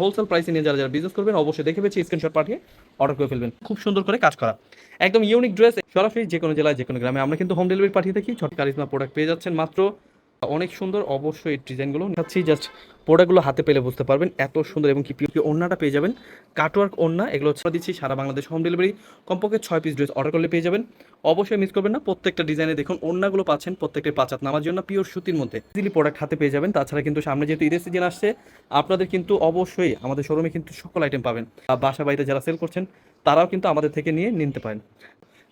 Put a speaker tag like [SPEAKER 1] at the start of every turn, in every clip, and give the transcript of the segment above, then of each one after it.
[SPEAKER 1] Wholesale প্রাইসে নিয়ে যারা যারা বিজনেস করবেন, অবশ্যই দেখে পেয়েছি স্ক্রিনশট পাঠিয়ে অর্ডার করে ফেলবেন। খুব সুন্দর করে কাজ করা। একদম ইউনিক ড্রেস সরাসরি যে কোনো জেলায় যে কোনো গ্রামে আমরা কিন্তু হোম ডেলিভারি পাঠিয়ে থাকি। ছট কারিজমা প্রোডাক্ট পেয়ে যাচ্ছেন মাত্র অনেক সুন্দর, অবশ্যই ডিজাইনগুলো দেখাচ্ছি জাস্ট প্রোডাক্টগুলো হাতে পেলে বুঝতে পারবেন এত সুন্দর এবং কি পিওর ওন্নাটা পেয়ে যাবেন। কাটওয়ার্ক ওন্না এগুলো ছাড়া দিচ্ছি সারা বাংলাদেশ হোম ডেলিভারি কমপক্ষে ছয় পিস ড্রেস অর্ডার করলে পেয়ে যাবেন। অবশ্যই মিস করবেন না, প্রত্যেকটা ডিজাইনে দেখুন ওন্নাগুলো পাচ্ছেন প্রত্যেকটা পাঁচাত নামার জন্য পিওর সুতির মধ্যে। ইজিলি প্রোডাক্ট হাতে পেয়ে যাবেন, তাছাড়া কিন্তু সামনে যেহেতু ঈদের সিজন আসছে, আপনাদের কিন্তু অবশ্যই আমাদের শোরুমে কিন্তু সকল আইটেম পাবেন। বাসা বাড়িতে যারা সেল করছেন, তারাও কিন্তু আমাদের থেকে নিয়ে নিতে পারেন।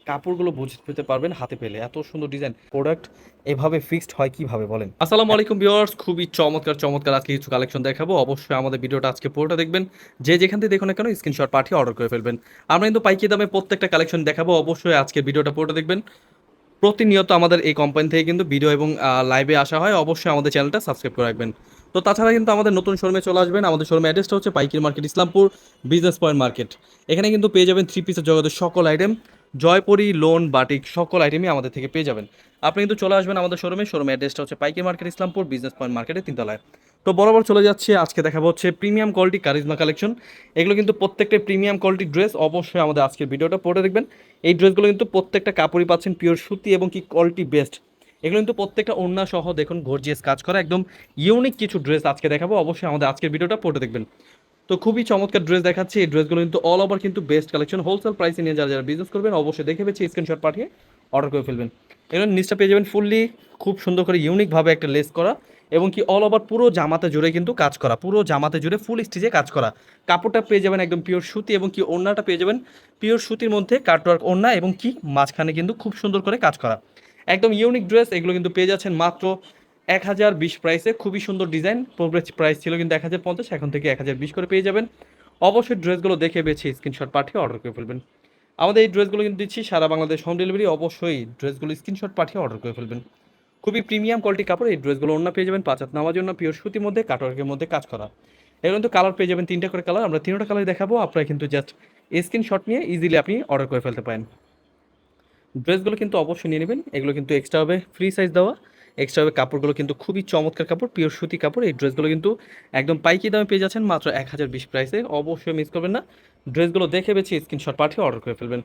[SPEAKER 1] কাপড়গুলো বুঝতে পারবেন হাতে পেলে। এত সুন্দর ডিজাইন প্রোডাক্ট এভাবে ফিক্সড হয় কীভাবে বলেন? আসসালামু আলাইকুম ভিউয়ার্স খুবই চমৎকার চমৎকার আজকে কিছু কালেকশন দেখাবো। অবশ্যই আমাদের ভিডিওটা আজকে পুরোটা দেখবেন। যে যেখান থেকে দেখুন না কেন স্ক্রিনশট পাঠিয়ে অর্ডার করে ফেলবেন। আমরা কিন্তু পাইকি দামে প্রত্যেকটা কালেকশন দেখাবো। অবশ্যই আজকে ভিডিওটা পুরোটা দেখবেন। প্রতিনিয়ত আমাদের এই কোম্পানি থেকে কিন্তু ভিডিও এবং লাইভে আসা হয়। অবশ্যই আমাদের চ্যানেলটা সাবস্ক্রাইব করে রাখবেন। তো তাছাড়া কিন্তু আমাদের নতুন শোরুমে চলে আসবেন। আমাদের শোরুমে অ্যাড্রেসটা হচ্ছে পাইকির market Islampur business point market এখানে কিন্তু পেয়ে যাবেন থ্রি পিসের জগতের সকল আইটেম জয়পুরি, লোন, বাটিক সকল আইটেমই আমাদের থেকে পেয়ে যাবেন। আপনি কিন্তু চলে আসবেন আমাদের শোরুমে শোরুমে অ্যাড্রেসটা হচ্ছে পাইকির মার্কেট, ইসলামপুর বিজনেস পয়েন্ট মার্কেটের তিনতলায়। তো বরাবর চলে যাচ্ছে। আজকে দেখাবো হচ্ছে প্রিমিয়াম কোয়ালিটি কারিজমা কালেকশন এগুলো কিন্তু প্রত্যেকটা প্রিমিয়াম কোয়ালিটি ড্রেস অবশ্যই আমাদের আজকের ভিডিওটা পড়ে দেখবেন। এই ড্রেসগুলো কিন্তু প্রত্যেকটা কাপড়ই পাচ্ছেন পিওর সুতি এবং কি কোয়ালিটি বেস্ট এগুলো কিন্তু প্রত্যেকটা ওড়না সহ দেখুন গর্জিয়াস কাজ করা একদম ইউনিক কিছু ড্রেস আজকে দেখাবো। অবশ্যই আমাদের আজকের ভিডিওটা পড়ে দেখবেন। তো খুবই চমৎকার ড্রেস দেখাচ্ছি। এই ড্রেসগুলো কিন্তু অল ওভার কিন্তু বেস্ট কালেকশন হোলসেল প্রাইসে নিয়ে যারা যারা বিজনেস করবেন, অবশ্যই দেখে পেয়েছি স্ক্রিনশট পাঠিয়ে অর্ডার করে ফেলবেন। এগুলো নিচটা পেয়ে যাবেন ফুললি খুব সুন্দর করে ইউনিকভাবে একটা লেস করা এবং কি অল ওভার পুরো জামাতে জুড়ে কিন্তু কাজ করা। পুরো জামাতে জুড়ে ফুল স্টিচে কাজ করা। কাপড়টা পেয়ে যাবেন একদম পিওর সুতি এবং কি ওড়নাটা পেয়ে যাবেন পিওর সুতির মধ্যে কাটওয়ার্ক ওড়না এবং কি মাঝখানে কিন্তু খুব সুন্দর করে কাজ করা। একদম ইউনিক ড্রেস এগুলো কিন্তু পেয়ে যাচ্ছেন মাত্র এক হাজার বিশ প্রাইসে খুবই সুন্দর ডিজাইন প্রাইস ছিল কিন্তু এক হাজার পঞ্চাশ, এখন থেকে এক হাজার বিশ করে পেয়ে যাবেন। অবশ্যই ড্রেসগুলো দেখে বেছে স্ক্রিনশট পাঠিয়ে অর্ডার করে ফেলবেন। আমাদের এই ড্রেসগুলো কিন্তু দিচ্ছি সারা বাংলাদেশ হোম ডেলিভারি অবশ্যই ড্রেসগুলো স্ক্রিনশট পাঠিয়ে অর্ডার করে ফেলবেন। খুবই প্রিমিয়াম কোয়ালিটি কাপড়, এই ড্রেসগুলো অন্য পেয়ে যাবেন, পাঁচাত নামার জন্য পিওর সুতির মধ্যে কাটওয়ার্কের মধ্যে কাজ করা। এগুলো কিন্তু কালার পেয়ে যাবেন, তিনটা করে কালার আমরা তিনটা কালার দেখাবো, আপনারা কিন্তু জাস্ট স্ক্রিনশট নিয়ে ইজিলি আপনি অর্ডার করে ফেলতে পারেন। ড্রেসগুলো কিন্তু অবশ্যই নিয়ে নেবেন, এগুলো কিন্তু এক্সট্রা হবে ফ্রি সাইজ দেওয়া। এক্সট্রা কাপড়গুলো কিন্তু খুবই চমৎকার কাপড় পিওর সুতি কাপড়। এই ড্রেসগুলো কিন্তু একদম পাইকি দামে পেয়ে যাচ্ছেন মাত্র এক হাজার বিশ প্রাইসে অবশ্যই মিস করবেন না। ড্রেসগুলো দেখে বেছে স্ক্রিনশট পাঠিয়ে অর্ডার করে ফেলবেন।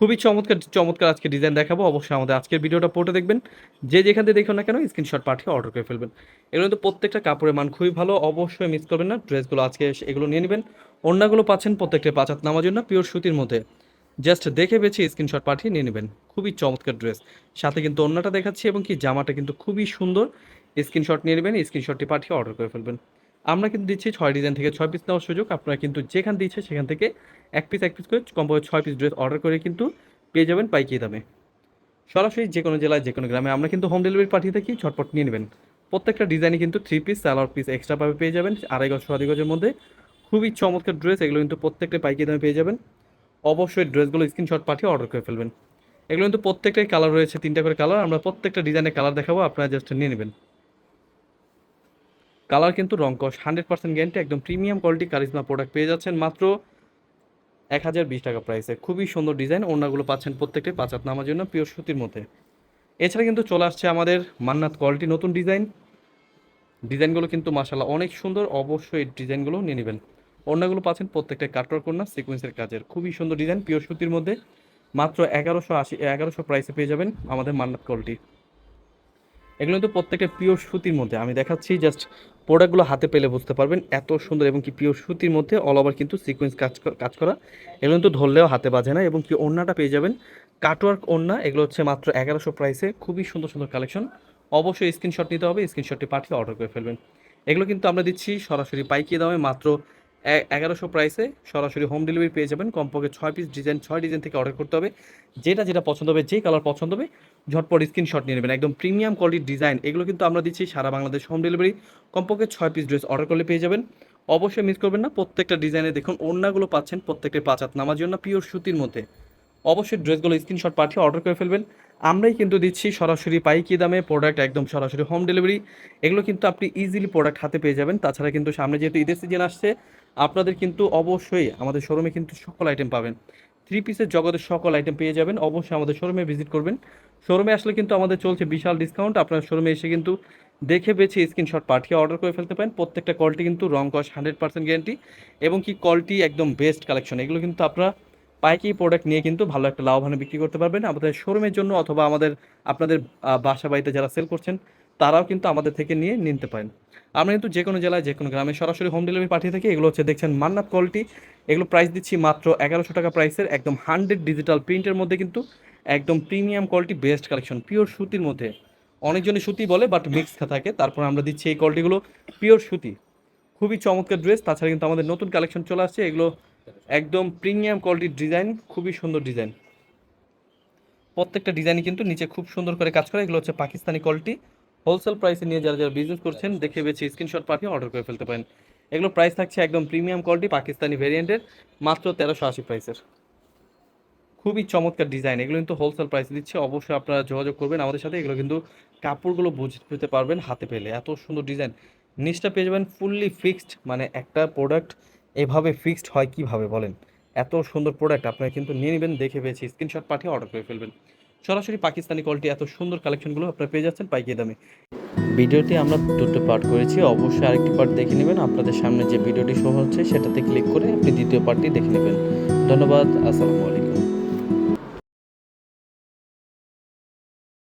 [SPEAKER 1] খুবই চমৎকার চমৎকার আজকে ডিজাইন দেখাবো। অবশ্যই আমাদের আজকের ভিডিওটা পড়ে দেখবেন। যে যেখান থেকে দেখুন না কেন স্ক্রিনশট পাঠিয়ে অর্ডার করে ফেলবেন। এগুলো কিন্তু প্রত্যেকটা কাপড়ের মান খুবই ভালো। অবশ্যই মিস করবেন না। ড্রেসগুলো আজকে এগুলো নিয়ে নেবেন। অন্যগুলো পাচ্ছেন প্রত্যেকটা পাঁচাত নামার জন্য পিওর সুতির মধ্যে। জাস্ট দেখে বেছে স্ক্রিনশট পাঠিয়ে নিয়ে নেবেন। খুবই চমৎকার ড্রেস সাথে কিন্তু অন্যটা দেখাচ্ছি এবং কি জামাটা কিন্তু খুবই সুন্দর। স্ক্রিনশট নিয়ে নেবেন স্ক্রিনশটটি পাঠিয়ে অর্ডার করে ফেলবেন। আমরা কিন্তু দিচ্ছি ছয় ডিজাইন থেকে ছয় পিস নেওয়ার সুযোগ। আপনারা কিন্তু যেখান দিচ্ছে সেখান থেকে এক পিস এক পিস করে কমপক্ষে ছয় পিস ড্রেস অর্ডার করে কিন্তু পেয়ে যাবেন পাইকি দামে। সরাসরি যে কোনো জেলায়, যে কোনো গ্রামে আমরা কিন্তু হোম ডেলিভারি পাঠিয়ে থাকি, ঝটপট নিয়ে নেবেন। প্রত্যেকটা ডিজাইনে কিন্তু থ্রি পিস সালোয়ার পিস এক্সট্রাভাবে পেয়ে যাবেন। আড়াই গজ আড়াই গজের মধ্যে। খুবই চমৎকার ড্রেস এগুলো কিন্তু প্রত্যেকটা পাইকি দামে পেয়ে যাবেন। অবশ্যই ড্রেসগুলো স্ক্রিনশট পাঠিয়ে অর্ডার করে ফেলবেন। এগুলো কিন্তু প্রত্যেকটাই কালার রয়েছে, তিনটা করে কালার আমরা প্রত্যেকটা ডিজাইনের কালার দেখাবো, আপনারা জাস্ট নিয়ে নেবেন। কালার কিন্তু রং কস হান্ড্রেড পার্সেন্ট গ্যারান্টি একদম প্রিমিয়াম কোয়ালিটি কারিজমা প্রোডাক্ট পেয়ে যাচ্ছেন মাত্র এক হাজার বিশ টাকা প্রাইসে খুবই সুন্দর ডিজাইন ওনাগুলো পাচ্ছেন প্রত্যেকটি পাঁচাত নামার জন্য পিওর সুতির মধ্যে। এছাড়া কিন্তু চলে আসছে আমাদের মান্নাত কোয়ালিটি নতুন ডিজাইন ডিজাইনগুলো কিন্তু মাসাল্লাহ অনেক সুন্দর, অবশ্যই ডিজাইনগুলো নিয়ে নেবেন। ওড়নাগুলো পাচ্ছেন প্রত্যেকটা কাটওয়ার্ক কন্যা সিকোয়েন্সের কাজের। খুবই সুন্দর ডিজাইন পিওর সুতির মধ্যে মাত্র এগারোশো আশি, এগারোশো প্রাইসে পেয়ে যাবেন আমাদের মান্নাত কোয়ালিটি এগুলো কিন্তু প্রত্যেকটা পিওর সুতির মধ্যে। আমি দেখাচ্ছি জাস্ট প্রোডাক্টগুলো হাতে পেলে বুঝতে পারবেন এত সুন্দর এবং কি পিওর সুতির মধ্যে অল ওভার কিন্তু সিকোয়েন্স কাজ কাজ করা। এগুলো কিন্তু ধরলেও হাতে বাজে না এবং কি ওড়নাটা পেয়ে যাবেন কাটওয়ার্ক ওড়না। এগুলো হচ্ছে মাত্র এগারোশো প্রাইসে খুবই সুন্দর সুন্দর কালেকশন অবশ্যই স্ক্রিনশট নিতে হবে স্ক্রিনশটটি পাঠিয়ে অর্ডার করে ফেলবেন। এগুলো কিন্তু আমরা দিচ্ছি সরাসরি পাইকি দামে মাত্র এগারোশো প্রাইসে সরাসরি হোম ডেলিভারি পেয়ে যাবেন। কমপক্ষে ছয় পিস ডিজাইন ছয় ডিজাইন থেকে অর্ডার করতে হবে। যেটা যেটা পছন্দ হবে যেই কালার পছন্দ হবে, ঝটপট স্ক্রিনশট নিয়ে নেবেন। একদম প্রিমিয়াম কোয়ালিটির ডিজাইন এগুলো কিন্তু আমরা দিচ্ছি সারা বাংলাদেশ হোম ডেলিভারি কমপক্ষে ছয় পিস ড্রেস অর্ডার করলে পেয়ে যাবেন। অবশ্যই মিস করবেন না, প্রত্যেকটা ডিজাইনে দেখুন, ওড়নাগুলো পাচ্ছেন প্রত্যেকটা পাঁচাত নামার জন্য পিওর সুতির মধ্যে। অবশ্যই ড্রেসগুলো স্ক্রিনশট পাঠিয়ে অর্ডার করে ফেলবেন। আমরাই কিন্তু দিচ্ছি সরাসরি পাইকি দামে প্রোডাক্ট একদম সরাসরি হোম ডেলিভারি এগুলো কিন্তু আপনি ইজিলি প্রোডাক্ট হাতে পেয়ে যাবেন। তাছাড়া কিন্তু সামনে যেহেতু ঈদের সিজন আসছে আপনাদের কিন্তু অবশ্যই আমাদের শোরুমে কিন্তু সকল আইটেম পাবেন। থ্রি পিসের জগতের সকল আইটেম পেয়ে যাবেন। অবশ্যই আমাদের শোরুমে ভিজিট করবেন। শোরুমে আসলে কিন্তু আমাদের চলছে বিশাল ডিসকাউন্ট আপনার শোরুমে এসে কিন্তু দেখে বেছে স্ক্রিনশট পাঠিয়ে অর্ডার করে ফেলতে পারেন। প্রত্যেকটা কোয়ালিটি কিন্তু রং কস হান্ড্রেড পার্সেন্ট গ্যারান্টি এবং কি কোয়ালিটি একদম বেস্ট কালেকশন এগুলো কিন্তু আপনারা পাইকারি প্রোডাক্ট নিয়ে কিন্তু ভালো একটা লাভবানে বিক্রি করতে পারবেন। আমাদের শোরুমের জন্য অথবা আমাদের, আপনাদের বাসা বাড়িতে যারা সেল করছেন তারাও কিন্তু আমাদের থেকে নিয়ে নিতে পারেন। আমরা কিন্তু যে কোনো জেলায় যে কোনো গ্রামে সরাসরি হোম ডেলিভারি পাঠিয়ে থাকি। এগুলো হচ্ছে দেখছেন মান্নাত কোয়ালিটি এগুলো প্রাইস দিচ্ছি মাত্র এগারোশো টাকা প্রাইসের একদম হান্ড্রেড ডিজিটাল প্রিন্টের মধ্যে কিন্তু একদম premium quality best collection pure সুতির মধ্যে। অনেকজনই সুতি বলে বাট মিক্স থাকে। তারপর আমরা দিচ্ছি এই কোয়ালিটিগুলো পিওর সুতি। খুবই চমৎকার ড্রেস তাছাড়া কিন্তু আমাদের নতুন কালেকশন চলে আসছে। এগুলো একদম প্রিমিয়াম কোয়ালিটির ডিজাইন খুবই সুন্দর ডিজাইন প্রত্যেকটা ডিজাইনই কিন্তু নিচে খুব সুন্দর করে কাজ করে। এগুলো হচ্ছে পাকিস্তানি কোয়ালিটি হোলসেল প্রাইসে নিয়ে যারা যারা বিজনেস করছেন, দেখে বেছে স্ক্রিনশট পাঠিয়ে অর্ডার করে ফেলতে পারেন। এগুলো প্রাইস থাকছে একদম প্রিমিয়াম কোয়ালিটি পাকিস্তানি ভেরিয়েন্টের মাত্র তেরোশো আশি প্রাইসের খুবই চমৎকার ডিজাইন এগুলো কিন্তু হোলসেল প্রাইসে দিচ্ছে। অবশ্যই আপনারা যোগাযোগ করবেন আমাদের সাথে, এগুলো কিন্তু কাপড়গুলো বুঝতে পারবেন হাতে পেলে। এত সুন্দর ডিজাইন নিচটা পেয়ে যাবেন ফুললি ফিক্সড মানে একটা প্রোডাক্ট এভাবে ফিক্সড হয় কীভাবে বলেন? এত সুন্দর প্রোডাক্ট আপনারা কিন্তু নিয়ে নেবেন, দেখে পেয়েছি স্ক্রিনশট পাঠিয়ে অর্ডার করে ফেলবেন। সরাসরি পাকিস্তানি কোয়ালিটি এত সুন্দর কালেকশনগুলো আপনারা পেয়ে যাচ্ছেন পাইকারি দামে। ভিডিওটি আমরা দুটো পার্ট করেছি, অবশ্যই আরেকটি পার্ট দেখে নেবেন। আপনাদের সামনে যে ভিডিওটি শো হচ্ছে, সেটাতে ক্লিক করে আপনি দ্বিতীয় পার্টটি দেখে নেবেন। ধন্যবাদ, আসসালামু আলাইকুম।